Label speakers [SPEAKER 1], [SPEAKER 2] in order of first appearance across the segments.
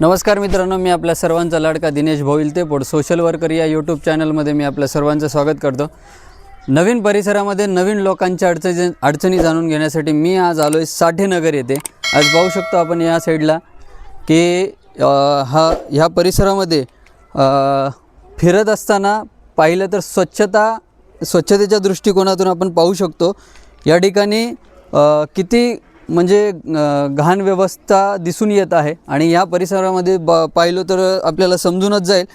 [SPEAKER 1] नमस्कार मित्रांनो मी आपल्या सर्वांचा लाडका दिनेश भोईल तेपोड सोशल वर्कर या यूट्यूब चॅनलमध्ये मी आपल्या सर्वांचं स्वागत करतो. नवीन परिसरामध्ये नवीन लोकांच्या अडचणी अडचणी जाणून घेण्यासाठी मी आज आलो आहे साठेनगर येथे. आज पाहू शकतो आपण या साईडला की हा ह्या परिसरामध्ये फिरत असताना पाहिलं तर स्वच्छता स्वच्छतेच्या दृष्टिकोनातून आपण पाहू शकतो. या ठिकाणी किती म्हणजे घाण व्यवस्था दिसून येत आहे. आणि या परिसरामध्ये ब पाहिलं तर आपल्याला समजूनच जाईल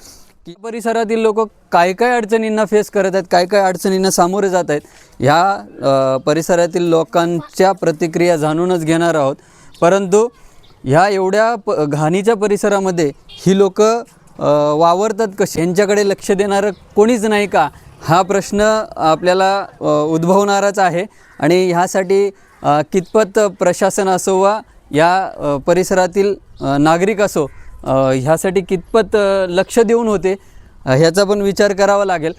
[SPEAKER 1] की परिसरातील लोक काय काय अडचणींना फेस करत आहेत काय काय अडचणींना सामोरे जात आहेत. ह्या परिसरातील लोकांच्या प्रतिक्रिया जाणूनच घेणार आहोत. परंतु ह्या एवढ्या प घाणीच्या परिसरामध्ये ही लोक वावरतात कशी? यांच्याकडे लक्ष देणारं कोणीच नाही का? हा प्रश्न आपल्याला उद्भवणाराच उद्भवणारच आहे. आणि ह्यासाठी कितपत प्रशासन असो वा या परिसरातील नागरिक असो ह्यासाठी कितपत लक्ष देऊन होते ह्याचा पण विचार करावा लागेल.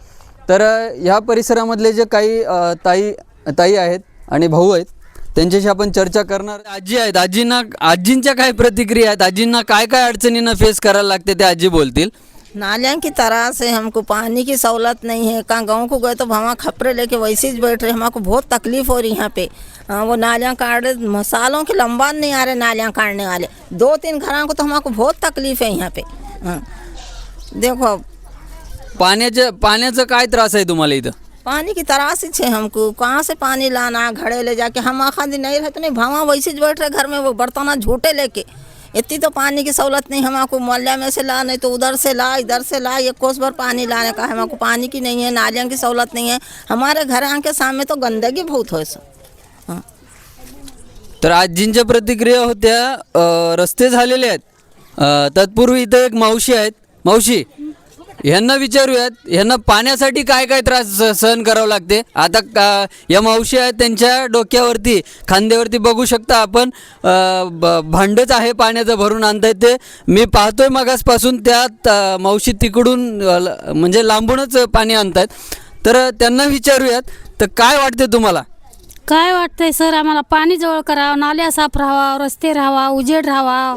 [SPEAKER 1] तर ह्या परिसरामधले जे काही ताई ताई आहेत आणि भाऊ आहेत त्यांच्याशी आपण चर्चा करणार. आजी आहेत आजींना आजींच्या काय प्रतिक्रिया आहेत आजींना काय काय अडचणींना फेस करायला लागते ते आजी बोलतील.
[SPEAKER 2] नालियाँ की तरह से हमको पानी की सहूलत नहीं है। कहाँ गाँव को गए तो वहाँ खपरे लेके वैसे ही बैठ रहे हमको बहुत तकलीफ़ हो रही है यहाँ पे। हाँ, वो नालियाँ काट रहे सालों के लंबा नहीं आ रहे नालियाँ काटने वाले। दो तीन घरों को तो हमको बहुत तकलीफ़ है यहाँ पे। हाँ। देखो
[SPEAKER 1] पाण्याच्या पाण्याचं काय त्रास आहे तुम्हाला इथं
[SPEAKER 2] पानी की तरासी है हमको कहाँ से पानी लाना घड़े ले जाके हम आखा दिन नहीं रहते नहीं भावा वैसे बैठ रहे घर में वो बर्तना झूठे लेके। इतनी तो पानी की सहूलत नहीं हमको मोहल्ले में से ला नहीं तो उधर से ला इधर से ला एक कोस भर पानी लाने का हमको पानी की नहीं है नालियों की सहूलत नहीं है। हमारे घर आके सामने तो गंदगी बहुत हो सर। हाँ।
[SPEAKER 1] तर आजींच्या प्रतिक्रिया होत्या अ, रस्ते झालेले आहेत. अ, तत्पूर्वी इथं एक मावशी आहेत. मावशी ह्यांना विचारूयात ह्यांना पाण्यासाठी काय काय त्रास स- सहन करावं लागते? आता का या मावशी आहेत त्यांच्या डोक्यावरती खांद्यावरती बघू शकता आपण ब- भांडच आहे पाण्याचं भरून आणतायत ते. मी पाहतोय मगासपासून त्यात मावशी तिकडून ल- म्हणजे लांबूनच पाणी आणतायत. तर त्यांना विचारूयात तर काय वाटते तुम्हाला?
[SPEAKER 3] काय वाटतंय सर? आम्हाला पाणी जवळ करावं नाल्या साफ राहावा रस्ते राहावा उजेड राहावा.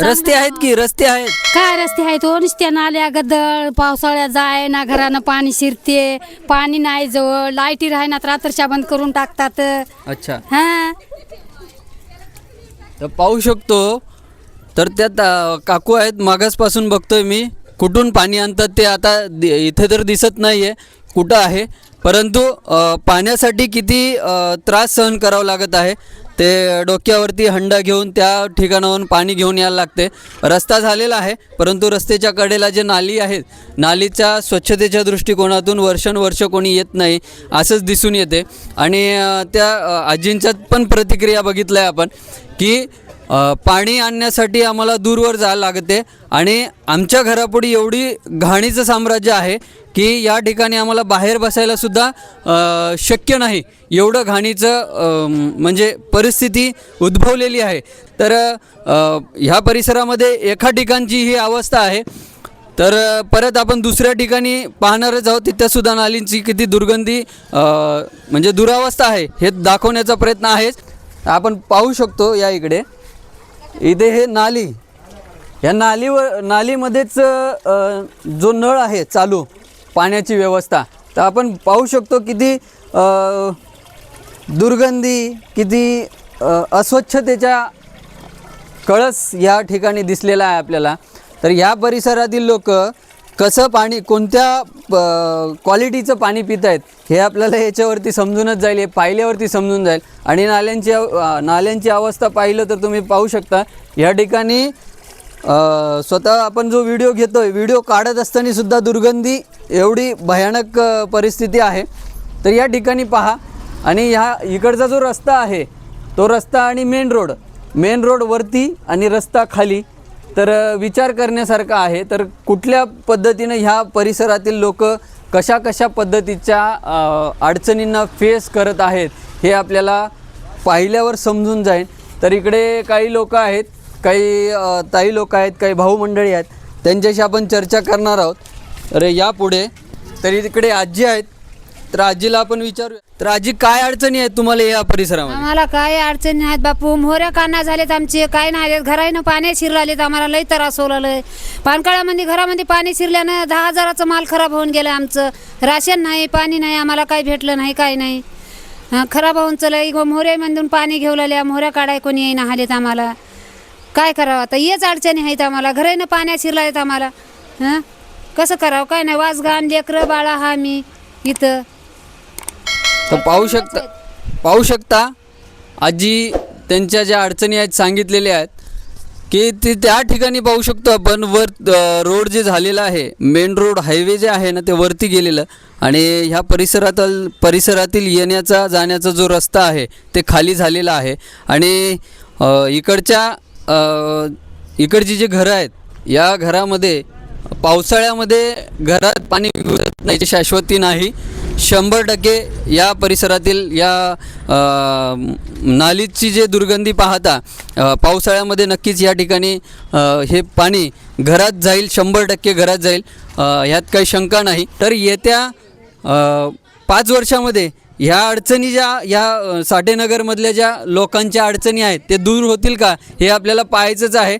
[SPEAKER 1] रस्ते आहेत की रस्ते आहेत?
[SPEAKER 3] काय रस्ते आहेत? हो नुसत्या नाल्या गद्दळ पावसाळ्यात जाय ना घरानं पाणी शिरते पाणी नाही जवळ लाईटी राहण्यात रात्रच्या बंद करून टाकतात.
[SPEAKER 1] अच्छा.
[SPEAKER 3] हा.
[SPEAKER 1] तर पाहू शकतो तर त्यात अ, काकू आहेत मागासपासून बघतोय मी. कुठून पाणी आणतात ते आता दि- इथे तर दिसत नाही आहे कुठं आहे. परंतु अ, पाण्यासाठी किती अ, त्रास सहन करावा लागत आहे. ते डोक्यावरती हंडा घेऊन त्या ठिकाणाहून पाणी घेऊन यायला लागते. रस्ता झालेला आहे परंतु रस्त्याच्या कडेला जे नाली आहेत नालीच्या स्वच्छतेच्या दृष्टिकोनातून वर्षानुवर्ष कोणी येत नाही असंच दिसून येते. आणि त्या आजींच्यात पण प्रतिक्रिया बघितल्या आपण की पाणी आणण्यासाठी आम्हाला दूरवर जायला लागते आणि आमच्या घरापुढे एवढी घाणीचं साम्राज्य आहे की या ठिकाणी आम्हाला बाहेर बसायला सुद्धा शक्य नाही. एवढं घाणीचं म्हणजे परिस्थिती उद्भवलेली आहे. तर ह्या परिसरामध्ये एका ठिकाणची ही अवस्था आहे. तर परत आपण दुसऱ्या ठिकाणी पाहणारच आहोत. तिथंसुद्धा नालींची किती दुर्गंधी म्हणजे दुरावस्था आहे हे दाखवण्याचा प्रयत्न आहेच. आपण पाहू शकतो या इकडे. इथे हे नाली. या नालीवर नालीमध्येच जो नळ आहे चालू पाण्याची व्यवस्था तर आपण पाहू शकतो किती दुर्गंधी किती अस्वच्छतेच्या कळस या ठिकाणी दिसलेला आहे आपल्याला. तर या परिसरातील लोक कसं पाणी कोणत्या क्वालिटीचं पाणी पित आहेत हे आपल्याला याच्यावरती समजूनच जाईल हे पाहिल्यावरती समजून जाईल. आणि नाल्यांची नाल्यांची अवस्था पाहिलं तर तुम्ही पाहू शकता. या ठिकाणी स्वतः आपण जो व्हिडिओ घेतो आहे व्हिडिओ काढत असताना सुद्धा दुर्गंधी एवढी भयानक परिस्थिती आहे. तर या ठिकाणी पहा. आणि ह्या इकडचा जो रस्ता आहे तो रस्ता आणि मेन रोड मेन रोडवरती आणि रस्ता खाली. तर विचार करण्यासारखा आहे. तर कुठल्या पद्धतीनं ह्या परिसरातील लोक कशा कशा पद्धतीच्या अडचणींना फेस करत आहेत हे आपल्याला पाहिल्यावर समजून जाईल. तर इकडे काही लोक आहेत काही ताई लोक आहेत काही भाऊ मंडळी आहेत. त्यांच्याशी आपण चर्चा करणार आहोत. अरे यापुढे तर इकडे आजी आहेत. तर आजीला आपण विचारू तर आजी काय अडचणी आहेत तुम्हाला या परिसरामध्ये?
[SPEAKER 4] आम्हाला काय अडचणी आहेत बापू? मोहऱ्या काना झालेत आमचे काय नाही आहेत. घराईनं पाणी शिरलालेत आम्हाला लई त्रास होलाय पानकाळामध्ये घरामध्ये पाणी शिरल्यानं दहा हजाराचं माल खराब होऊन गेलं आमचं. राशन नाही पाणी नाही आम्हाला काही भेटलं नाही काय नाही. हं, खराब होऊन चला मोहऱ्यामधून पाणी घेऊ लागल्या मोहऱ्या काढाय कोणी येईना हालेत आम्हाला. काय करावं आता? हेच अडचणी आहेत आम्हाला. घराईनं पाण्या शिरलायत आम्हाला. हां? कसं करावं? काय नाही. वाजगान लेकरं बाळा हा मी इथं.
[SPEAKER 1] तर पाहू शकता पाहू शकता आजी त्यांच्या ज्या अडचणी आहेत सांगितलेल्या आहेत की ते त्या ठिकाणी पाहू शकतो आपण वर रोड जे झालेला आहे मेन रोड हायवे जे आहे ना ते वरती गेलेलं आणि ह्या परिसरातल परिसरातील येण्याचा जाण्याचा जो रस्ता आहे ते खाली झालेला आहे आणि इकडच्या इकडची जी घरं आहेत या घरामध्ये पावसाळ्यामध्ये घरात पाणी नाही शाश्वती नाही शंभर टक्के या परिसरातील या नालीची जे दुर्गंधी पाहता पावसाळ्यामध्ये नक्कीच या ठिकाणी हे पाणी घरात जाईल शंभर टक्के घरात जाईल ह्यात काही शंका नाही. तर येत्या पाच वर्षामध्ये ह्या अडचणी ज्या ह्या साठेनगरमधल्या ज्या लोकांच्या अडचणी आहेत ते दूर होतील का हे आपल्याला पाहायचंच आहे.